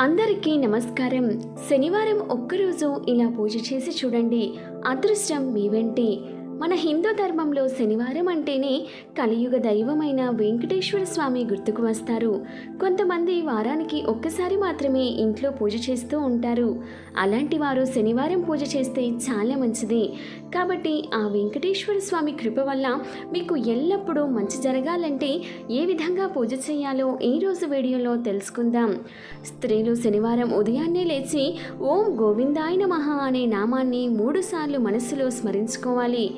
అందరికీ నమస్కారం. శనివారం ఒక్కరోజు ఇలా పూజ చేసి చూడండి. అదృష్టం మీ వెంటే. మన హిందూ ధర్మంలో శనివారం అంటేనే కలియుగ దైవమైన వెంకటేశ్వర స్వామి గుర్తుకు వస్తారు. కొంతమంది వారానికి ఒక్కసారి మాత్రమే ఇంట్లో పూజ చేస్తూ ఉంటారు. అలాంటి వారు శనివారం పూజ చేస్తే చాలా మంచిది. కాబట్టి ఆ వెంకటేశ్వర స్వామి కృప వల్ల మీకు ఎల్లప్పుడూ మంచి జరగాలంటే ఏ విధంగా పూజ చేయాలో ఈరోజు రోజు వీడియోలో తెలుసుకుందాం. స్త్రీలు శనివారం ఉదయాన్నే లేచి ఓం గోవిందాయ నమః అనే నామాన్ని మూడుసార్లు మనసులో స్మరించుకోవాలి.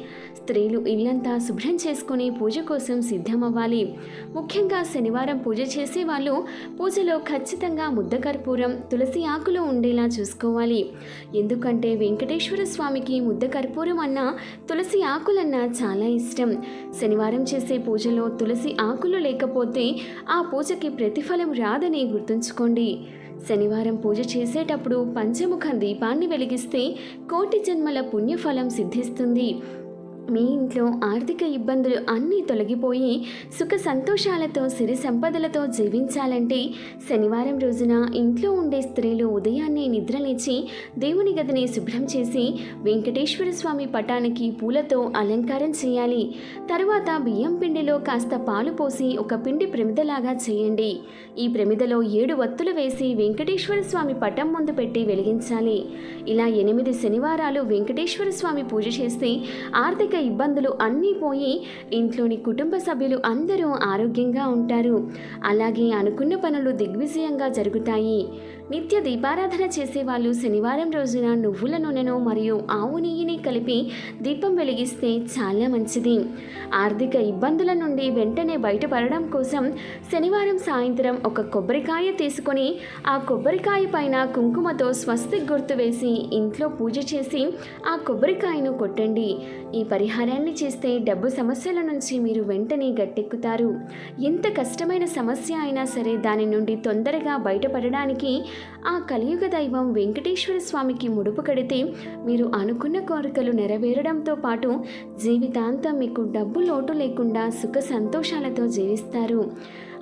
స్త్రీలు ఇల్లంతా శుభ్రం చేసుకుని పూజ కోసం సిద్ధమవ్వాలి. ముఖ్యంగా శనివారం పూజ చేసే వాళ్ళు పూజలో ఖచ్చితంగా ముద్ద కర్పూరం తులసి ఆకులు ఉండేలా చూసుకోవాలి. ఎందుకంటే వెంకటేశ్వర స్వామికి ముద్ద కర్పూరం అన్న తులసి ఆకులన్నా చాలా ఇష్టం. శనివారం చేసే పూజలో తులసి ఆకులు లేకపోతే ఆ పూజకి ప్రతిఫలం రాదని గుర్తుంచుకోండి. శనివారం పూజ చేసేటప్పుడు పంచముఖ దీపాన్ని వెలిగిస్తే కోటి జన్మల పుణ్యఫలం సిద్ధిస్తుంది. మీ ఇంట్లో ఆర్థిక ఇబ్బందులు అన్నీ తొలగిపోయి సుఖ సంతోషాలతో సిరి సంపదలతో జీవించాలంటే శనివారం రోజున ఇంట్లో ఉండే స్త్రీలు ఉదయాన్నే నిద్రలేచి దేవుని గదిని శుభ్రం చేసి వెంకటేశ్వర స్వామి పటానికి పూలతో అలంకారం చేయాలి. తర్వాత బియ్యం పిండిలో కాస్త పాలు పోసి ఒక పిండి ప్రమిదలాగా చేయండి. ఈ ప్రమిదలో ఏడు వత్తులు వేసి వెంకటేశ్వర స్వామి పటం ముందు పెట్టి వెలిగించాలి. ఇలా ఎనిమిది శనివారాలు వెంకటేశ్వర స్వామి పూజ చేస్తే ఆర్థిక ఇబ్బందులు అన్నీ పోయి ఇంట్లోని కుటుంబ సభ్యులు అందరూ ఆరోగ్యంగా ఉంటారు. అలాగే అనుకున్న పనులు దిగ్విజయంగా జరుగుతాయి. నిత్య దీపారాధన చేసేవాళ్ళు శనివారం రోజున నువ్వుల నూనెను మరియు ఆవు నెయ్యిని కలిపి దీపం వెలిగిస్తే చాలా మంచిది. ఆర్థిక ఇబ్బందుల నుండి వెంటనే బయటపడడం కోసం శనివారం సాయంత్రం ఒక కొబ్బరికాయ తీసుకొని ఆ కొబ్బరికాయ పైన కుంకుమతో స్వస్తిక్ గుర్తు వేసి ఇంట్లో పూజ చేసి ఆ కొబ్బరికాయను కొట్టండి. ఈ పరిహారాన్ని చేస్తే డబ్బు సమస్యల నుంచి మీరు వెంటనే గట్టెక్కుతారు. ఎంత కష్టమైన సమస్య అయినా సరే దాని నుండి తొందరగా బయటపడడానికి ఆ కలియుగ దైవం వెంకటేశ్వర స్వామికి ముడుపు కడితే మీరు అనుకున్న కోరికలు నెరవేరడంతో పాటు జీవితాంతం మీకు డబ్బు లోటు లేకుండా సుఖ సంతోషాలతో జీవిస్తారు.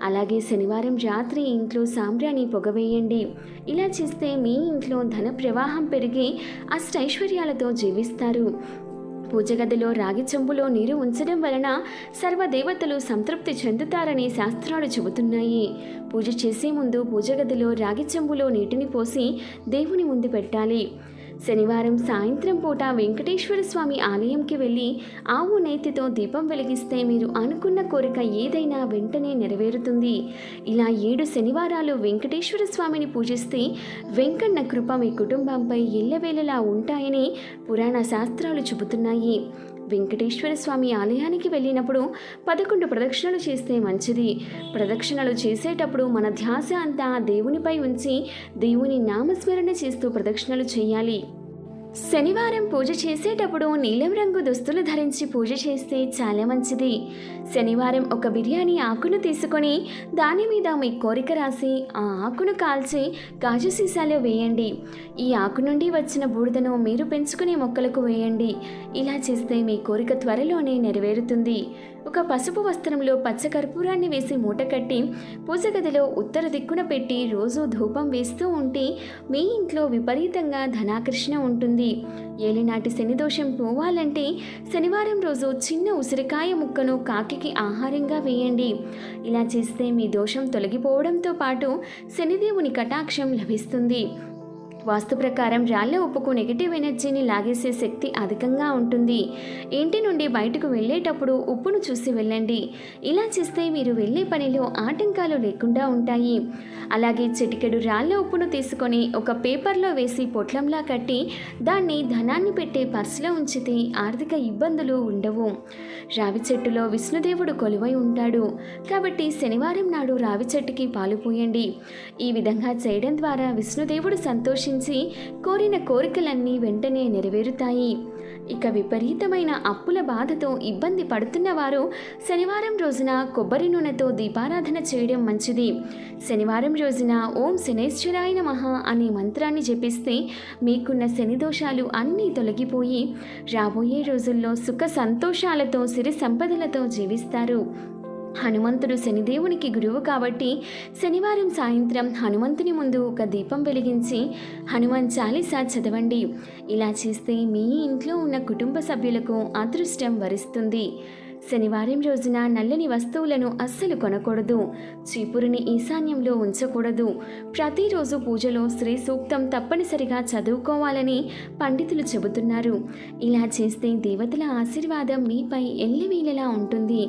అలాగే శనివారం రాత్రి ఇంట్లో సాంబ్రాణి పొగవేయండి ఇలా చేస్తే మీ ఇంట్లో ధన ప్రవాహం పెరిగి అష్టైశ్వర్యాలతో జీవిస్తారు. పూజ గదిలో రాగి చెంబులో నీరు ఉంచడం వలన సర్వదేవతలు సంతృప్తి చెందుతారని శాస్త్రాలు చెబుతున్నాయి. పూజ చేసే ముందు పూజ గదిలో రాగి చెంబులో నీటిని పోసి దేవుని ముందు పెట్టాలి. శనివారం సాయంత్రం పూట వెంకటేశ్వర స్వామి ఆలయంకి వెళ్ళి ఆవు నేతితో దీపం వెలిగిస్తే మీరు అనుకున్న కోరిక ఏదైనా వెంటనే నెరవేరుతుంది. ఇలా ఏడు శనివారాలు వెంకటేశ్వర స్వామిని పూజిస్తే వెంకన్న కృప మీ కుటుంబంపై ఎల్లవేళలా ఉంటాయని పురాణ శాస్త్రాలు చెబుతున్నాయి. వెంకటేశ్వర స్వామి ఆలయానికి వెళ్ళినప్పుడు పదకొండు ప్రదక్షిణలు చేస్తే మంచిది. ప్రదక్షిణలు చేసేటప్పుడు మన ధ్యాస అంతా దేవునిపై ఉంచి దేవుని నామస్మరణ చేస్తూ ప్రదక్షిణలు చేయాలి. శనివారం పూజ చేసేటప్పుడు నీలం రంగు దుస్తులు ధరించి పూజ చేస్తే చాలా మంచిది. శనివారం ఒక బిర్యానీ ఆకును తీసుకొని దాని మీద మీ కోరిక రాసి ఆ ఆకును కాల్చి గాజు సీసాలో వేయండి. ఈ ఆకు నుండి వచ్చిన బూడిదను మీరు పెంచుకునే మొక్కలకు వేయండి. ఇలా చేస్తే మీ కోరిక త్వరలోనే నెరవేరుతుంది. ఒక పసుపు వస్త్రంలో పచ్చ కర్పూరాన్ని వేసి మూట కట్టి పూజ గదిలో ఉత్తర దిక్కున పెట్టి రోజు ధూపం వేస్తూ ఉంటే మీ ఇంట్లో విపరీతంగా ధనాకర్షణ ఉంటుంది. ఏలినాటి శని దోషం పోవాలంటే శనివారం రోజు చిన్న ఉసిరికాయ ముక్కను కాకికి ఆహారంగా వేయండి. ఇలా చేస్తే మీ దోషం తొలగిపోవడంతో పాటు శనిదేవుని కటాక్షం లభిస్తుంది. వాస్తు ప్రకారం రాళ్ళ ఉప్పుకు నెగిటివ్ ఎనర్జీని లాగేసే శక్తి అధికంగా ఉంటుంది. ఇంటి నుండి బయటకు వెళ్ళేటప్పుడు ఉప్పును చూసి వెళ్ళండి. ఇలా చేస్తే మీరు వెళ్ళే పనిలో ఆటంకాలు లేకుండా ఉంటాయి. అలాగే చిటికెడు రాళ్ళ ఉప్పును తీసుకొని ఒక పేపర్లో వేసి పొట్లంలా కట్టి దాన్ని ధనాన్ని పెట్టే పర్సులో ఉంచితే ఆర్థిక ఇబ్బందులు ఉండవు. రావి చెట్టులో విష్ణుదేవుడు కొలువై ఉంటాడు. కాబట్టి శనివారం నాడు రావి చెట్టుకి పాలు పోయండి. ఈ విధంగా చేయడం ద్వారా విష్ణుదేవుడు సంతోషించి కోరిన కోరికలన్నీ వెంటనే నెరవేరుతాయి. ఇక విపరీతమైన అప్పుల బాధతో ఇబ్బంది పడుతున్న వారు శనివారం రోజున కొబ్బరి నూనెతో దీపారాధన చేయడం మంచిది. శనివారం రోజున ఓం శనేశ్వరాయ నమః అనే మంత్రాన్ని జపిస్తే మీకున్న శని దోషాలు అన్నీ తొలగిపోయి రాబోయే రోజుల్లో సుఖ సంతోషాలతో సిరి సంపదలతో జీవిస్తారు. హనుమంతుడు శనిదేవునికి గురువు కాబట్టి శనివారం సాయంత్రం హనుమంతుని ముందు ఒక దీపం వెలిగించి హనుమాన్ చాలీసా చదవండి. ఇలా చేస్తే మీ ఇంట్లో ఉన్న కుటుంబ సభ్యులకు అదృష్టం వరిస్తుంది. శనివారం రోజున నల్లని వస్తువులను అస్సలు కొనకూడదు. చీపురుని ఈశాన్యంలో ఉంచకూడదు. ప్రతిరోజు పూజలో శ్రీ సూక్తం తప్పనిసరిగా చదువుకోవాలని పండితులు చెబుతున్నారు. ఇలా చేస్తే దేవతల ఆశీర్వాదం మీపై ఎల్లివీలలా ఉంటుంది.